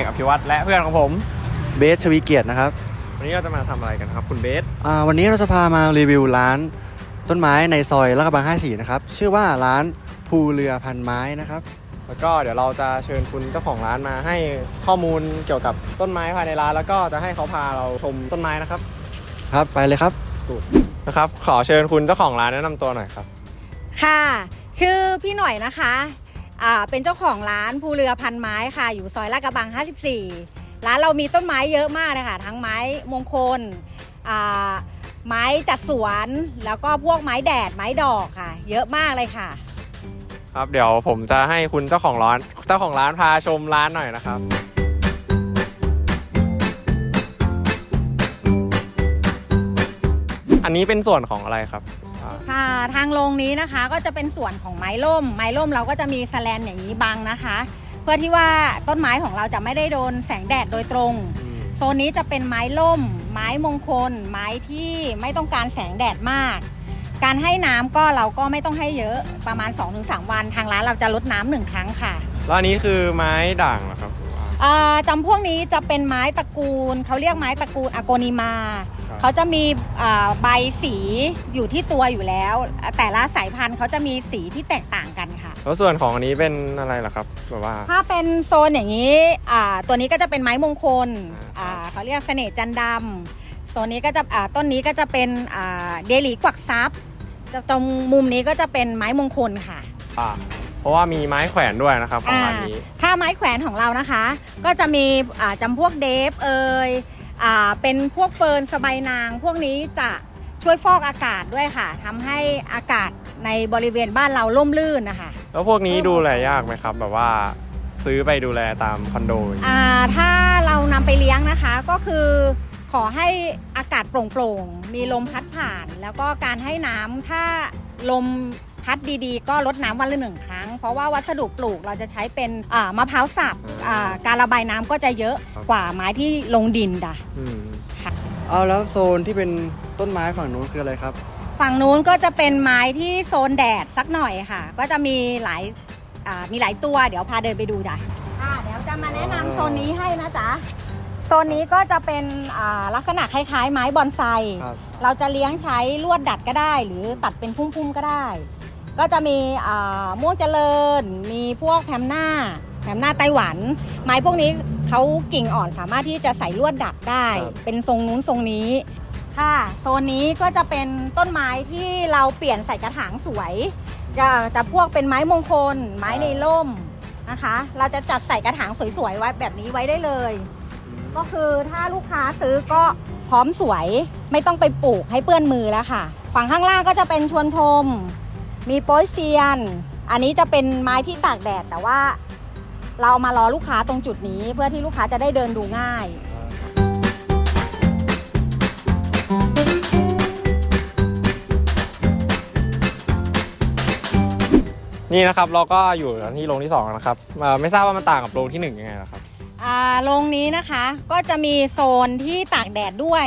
อกอภิวัตและเพื่อนของผมเบสชวีเกียรตินะครับวันนี้เราจะมาทำอะไรกันครับ คุณเบสอ่าวันนี้เราจะพามารีวิวร้านต้นไม้ในซอยลาดกระบัง54 นะครับ ชื่อว่าร้านภูเรือพันไม้นะครับ แล้วก็เดี๋ยวเราจะเชิญคุณเจ้าของร้านมาให้ข้อมูลเกี่ยวกับต้นไม้ภายในร้าน แล้วก็จะให้เขาพาเราชมต้นไม้นะครับครับไปเลยครับนะครับ ขอเชิญคุณเจ้าของร้านแนะนำตัวหน่อยครับ ค่ะ ชื่อพี่หน่อยนะคะ อ่าเป็นเจ้าของร้านภูเรือพันไม้ค่ะ อยู่ซอยลาดกระบัง 54 ร้านเรามีต้นไม้เยอะมากเลยค่ะ ทั้งไม้มงคลอ่าไม้จัดสวน แล้วก็พวกไม้แดดไม้ดอกค่ะ เยอะมากเลยค่ะ ครับเดี๋ยวผมจะให้คุณเจ้าของร้านเจ้าของร้านพาชมร้านหน่อยนะครับ อันนี้เป็นส่วนของอะไรครับ ค่ะทางโรงนี้นะคะก็จะเป็นส่วนของไม้ล่ม ไม้ล่มเราก็จะมีแสแลนอย่างนี้บังนะคะ เพื่อที่ว่าต้นไม้ของเราจะไม่ได้โดนแสงแดดโดยตรงอืมโซนนี้จะเป็นไม้ล่ม ไม้มงคล ไม้ที่ไม่ต้องการแสงแดดมาก การให้น้ำก็เราก็ไม่ต้องให้เยอะประมาณ 2-3 วัน ทางร้านเราจะลดน้ำหนึ่งครั้งค่ะแล้วอันนี้คือไม้ด่างเหรอครับอ่าอ่าจำพวกนี้จะเป็นไม้ตระกูลเขาเรียกไม้ตระกูลอโกนิมาครับ เขาจะมีอ่าใบสีอยู่ที่ตัวอยู่แล้ว แต่ละสายพันธุ์เขาจะมีสีที่แตกต่างกันค่ะ แล้วส่วนของอันนี้เป็นอะไรเหรอครับแบบว่า ถ้าเป็นโซนอย่างนี้อ่าตัวนี้ก็จะเป็นไม้มงคลอ่าอ่าเขาเรียกเสน่ห์จันทร์ดำโซนนี้ก็จะอ่าต้นนี้ก็จะเป็นอ่าเดลีกวักซับจะตรงมุมนี้ก็จะเป็นไม้มงคลค่ะอ่าเพราะว่ามีไม้แขวนด้วยนะครับของร้านนี้ ถ้าไม้แขวนของเรานะคะ ก็จะมีอ่าจำพวกเดฟเอยอ่า เป็นพวกเฟิร์นสบายนาง พวกนี้จะช่วยฟอกอากาศด้วยค่ะทำให้อากาศในบริเวณบ้านเราร่มรื่นนะคะ แล้วพวกนี้ดูแลยากไหมครับ แบบว่าซื้อไปดูแลตามคอนโดอย่างเงี้ยอ่าถ้าเรานำไปเลี้ยงนะคะก็คือขอให้อากาศโปร่งๆ มีลมพัดผ่าน แล้วก็การให้น้ำถ้าลมพัดดีๆ ก็ลดน้ำวันละหนึ่งครั้ง เพราะว่าวัสดุปลูกเราจะใช้เป็นอ่ามะพร้าวสับอ่าการระบายน้ำก็จะเยอะกว่าไม้ที่ลงดินด่ะ อืมเอาแล้วโซนที่เป็นต้นไม้ฝั่งนู้นคืออะไรครับ ฝั่งนู้นก็จะเป็นไม้ที่โซนแดดสักหน่อยค่ะ ก็จะมีหลายอ่ามีหลายตัวเดี๋ยวพาเดินไปดูจ้ะค่ะเดี๋ยวจะมาแนะนำโซนนี้ให้นะจ๊ะโซนนี้ก็จะเป็นอ่าลักษณะคล้ายๆ ไม้บอนไซ ครับ เราจะเลี้ยงใช้ลวดดัดก็ได้ หรือตัดเป็นพุ่มๆก็ได้ ก็จะมีอ่าม่วงเจริญ มีพวกแพมหน้าแพมหน้าไต้หวัน ไม้พวกนี้เขากิ่งอ่อนสามารถที่จะใส่ลวดดัดได้ครับเป็นทรงนู้นทรงนี้ค่ะโซนนี้ก็จะเป็นต้นไม้ที่เราเปลี่ยนใส่กระถางสวย จะจะพวกเป็นไม้มงคล ไม้ในร่มนะคะ เราจะจัดใส่กระถางสวยๆไว้แบบนี้ไว้ได้เลย ก็คือถ้าลูกค้าซื้อก็พร้อมสวยไม่ต้องไปปลูกให้เปื้อนมือแล้วค่ะ ฝั่งข้างล่างก็จะเป็นชวนชม มีโป้ยเซียน อันนี้จะเป็นไม้ที่ตากแดดแต่ว่าเราเอามารอลูกค้าตรงจุดนี้ เพื่อที่ลูกค้าจะได้เดินดูง่าย นี่นะครับเราก็อยู่ที่โรงที่สองแล้วนะครับเอ่อไม่ทราบว่ามันต่างกับโรงที่หนึ่งยังไงล่ะครับ อ่าโรงนี้นะคะก็จะมีโซนที่ตากแดดด้วย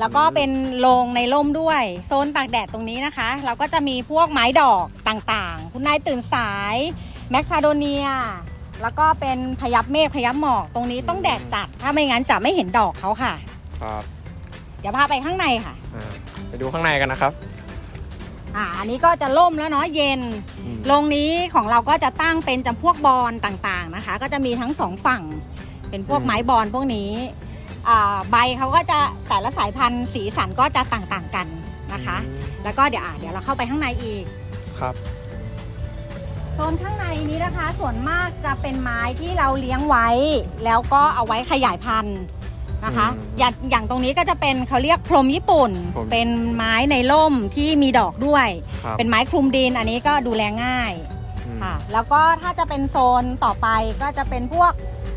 แล้วก็เป็นโรงในร่มด้วย โซนตากแดดตรงนี้นะคะ เราก็จะมีพวกไม้ดอกต่างๆ คุณนายตื่นสาย แมคคาโดเนีย แล้วก็เป็นพยับเมฆพยับหมอกตรงนี้ต้องแดดจัด ถ้าไม่งั้นจะไม่เห็นดอกเขาค่ะ ครับเดี๋ยวพาไปข้างในค่ะอ่าไปดูข้างในกันนะครับ อ่าอันนี้ก็จะล่มแล้วเนาะเย็น อืม โรงนี้ของเราก็จะตั้งเป็นจำพวกบอลต่างๆนะคะ ก็จะมีทั้งสองฝั่ง เป็นพวกไม้บอลพวกนี้อ่า ใบเขาก็จะแต่ละสายพันธุ์สีสันก็จะต่างๆกันนะคะ แล้วก็เดี๋ยวอะเดี๋ยวเราเข้าไปข้างในอีกครับโซนข้างในนี้นะคะ ส่วนมากจะเป็นไม้ที่เราเลี้ยงไว้ แล้วก็เอาไว้ขยายพันธุ์นะคะอืมอย่างอย่างตรงนี้ก็จะเป็นเขาเรียกพรมญี่ปุ่น พรมเป็นไม้ในร่มที่มีดอกด้วย ครับ เป็นไม้คลุมดินอันนี้ก็ดูแลง่ายอืมค่ะ แล้วก็ถ้าจะเป็นโซนต่อไปก็จะเป็นพวก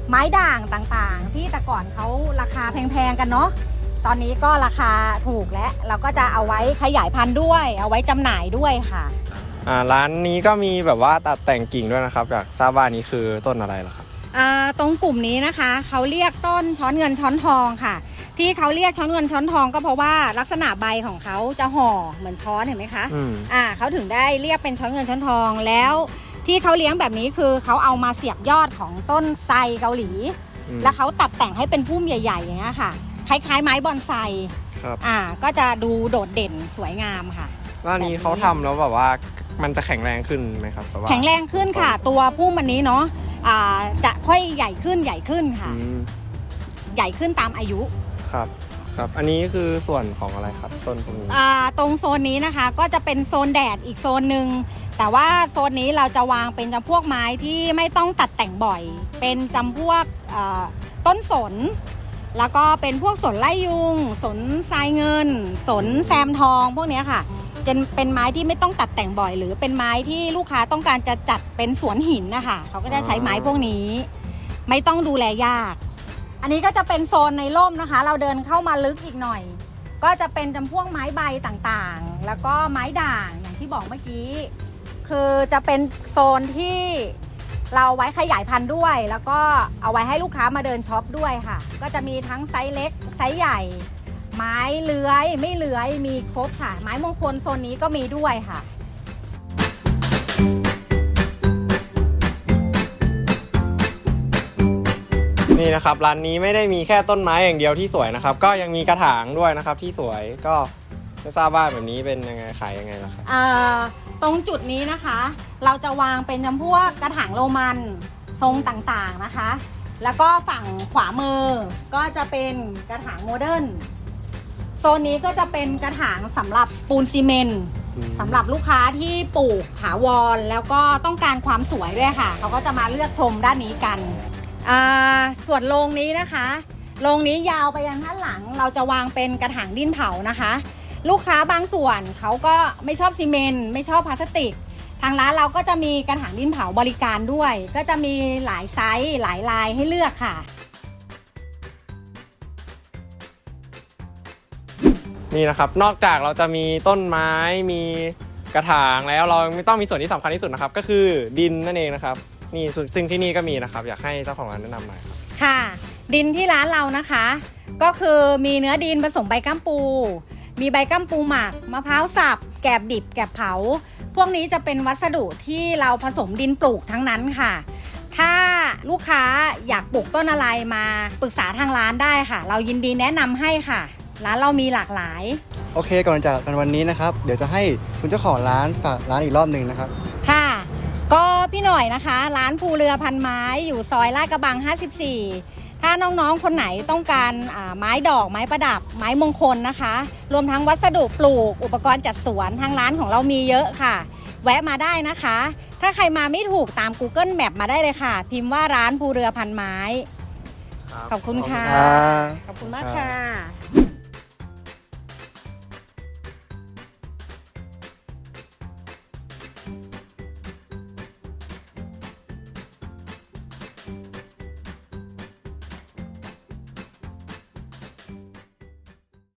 ไม้ด่างต่างๆ ที่แต่ก่อนเขาราคาแพงๆกันเนาะตอนนี้ก็ราคาถูกแล้วเราก็จะเอาไว้ขยายพันธุ์ด้วย เอาไว้จำหน่ายด้วยค่ะ อ่าร้านนี้ก็มีแบบว่าตัดแต่งกิ่งด้วยนะครับอยากทราบว่าอันนี้คือต้นอะไรเหรอครับ อ่าตรงกลุ่มนี้นะคะเขาเรียกต้นช้อนเงินช้อนทองค่ะ ที่เขาเรียกช้อนเงินช้อนทองก็เพราะว่าลักษณะใบของเขาจะห่อเหมือนช้อนเห็นไหมคะ อืม อ่าเขาถึงได้เรียกเป็นช้อนเงินช้อนทองแล้ว ที่เขาเลี้ยงแบบนี้คือเขาเอามาเสียบยอดของต้นไทรเกาหลี อืมแล้วเขาตัดแต่งให้เป็นพุ่มใหญ่ๆอย่างเงี้ยค่ะ คล้ายๆไม้บอนไซครับอ่า ก็จะดูโดดเด่นสวยงามค่ะ แล้วอันนี้เขาทำแล้วแบบว่ามันจะแข็งแรงขึ้นไหมครับแบบว่าแข็งแรงขึ้นค่ะ ตัวพุ่มอันนี้เนาะอ่าจะค่อยใหญ่ขึ้นใหญ่ขึ้นค่ะอืมใหญ่ขึ้นตามอายุครับครับ อันนี้คือส่วนของอะไรครับต้นพวกนี้ อ่าตรงโซนนี้นะคะก็จะเป็นโซนแดดอีกโซนหนึ่ง แต่ว่าโซนนี้เราจะวางเป็นจำพวกไม้ที่ไม่ต้องตัดแต่งบ่อย เป็นจำพวกต้นสน แล้วก็เป็นพวกสนไล่ยุง สนทรายเงิน สนแซมทองพวกนี้ค่ะจะเป็นไม้ที่ไม่ต้องตัดแต่งบ่อย หรือเป็นไม้ที่ลูกค้าต้องการจะจัดเป็นสวนหินนะคะเขาก็จะใช้ไม้พวกนี้ ไม่ต้องดูแลยาก อันนี้ก็จะเป็นโซนในร่มนะคะ เราเดินเข้ามาลึกอีกหน่อย ก็จะเป็นจำพวกไม้ใบต่างๆ แล้วก็ไม้ด่างอย่างที่บอกเมื่อกี้ คือจะเป็นโซนที่เราไว้ขยายพันธุ์ด้วย แล้วก็เอาไว้ให้ลูกค้ามาเดินช็อปด้วยค่ะ ก็จะมีทั้งไซส์เล็กไซส์ใหญ่ ไม้เลื้อยไม่เลื้อยมีครบค่ะ ไม้มงคลโซนนี้ก็มีด้วยค่ะนี่นะครับร้านนี้ไม่ได้มีแค่ต้นไม้อย่างเดียวที่สวยนะครับ ก็ยังมีกระถางด้วยนะครับที่สวยก็ ไม่ทราบว่าแบบนี้เป็นยังไงขายยังไงล่ะครับ เอ่อตรงจุดนี้นะคะ เราจะวางเป็นจำพวกกระถางโรมันทรงต่างๆนะคะ แล้วก็ฝั่งขวามือก็จะเป็นกระถางโมเดิร์นโซนนี้ก็จะเป็นกระถางสำหรับปูนซีเมนต์อืม สำหรับลูกค้าที่ปลูกถาวรแล้วก็ต้องการความสวยด้วยค่ะ เขาก็จะมาเลือกชมด้านนี้กันอ่าส่วนโรงนี้นะคะ โรงนี้ยาวไปยันด้านหลัง เราจะวางเป็นกระถางดินเผานะคะ ลูกค้าบางส่วนเขาก็ไม่ชอบซีเมนต์ไม่ชอบพลาสติก ทางร้านเราก็จะมีกระถางดินเผาบริการด้วย ก็จะมีหลายไซส์หลายลายให้เลือกค่ะ นี่นะครับนอกจากเราจะมีต้นไม้มีกระถางแล้วเราไม่ต้องมีส่วนที่สำคัญที่สุดนะครับ ก็คือดินนั่นเองนะครับนี่ซึ่งซึ่งที่นี่ก็มีนะครับ อยากให้เจ้าของร้านแนะนำหน่อยครับค่ะ ดินที่ร้านเรานะคะ ก็คือมีเนื้อดินผสมใบกัมปู มีใบกัมปูหมักมะพร้าวสับ แกบดิบ แกบเผา พวกนี้จะเป็นวัสดุที่เราผสมดินปลูกทั้งนั้นค่ะ ถ้าลูกค้าอยากปลูกต้นอะไรมาปรึกษาทางร้านได้ค่ะ เรายินดีแนะนำให้ค่ะ ร้านเรามีหลากหลาย โอเค ก่อนจากกันวันนี้นะครับ เดี๋ยวจะให้คุณเจ้าของร้านฝากร้านอีกรอบหนึ่งนะครับ ค่ะ ก็พี่หน่อยนะคะ ร้านภูเรือพันไม้อยู่ซอยลาดกระบัง 54 ถ้าน้องๆ คนไหนต้องการอ่าไม้ดอกไม้ประดับ ไม้มงคลนะคะ รวมทั้งวัสดุปลูก อุปกรณ์จัดสวนทางร้านของเรามีเยอะค่ะ แวะมาได้นะคะ ถ้าใครมาไม่ถูกตาม Google Map มาได้เลยค่ะ พิมพ์ว่าร้านภูเรือพันไม้ ขอบคุณค่ะครับขอบคุณมากค่ะ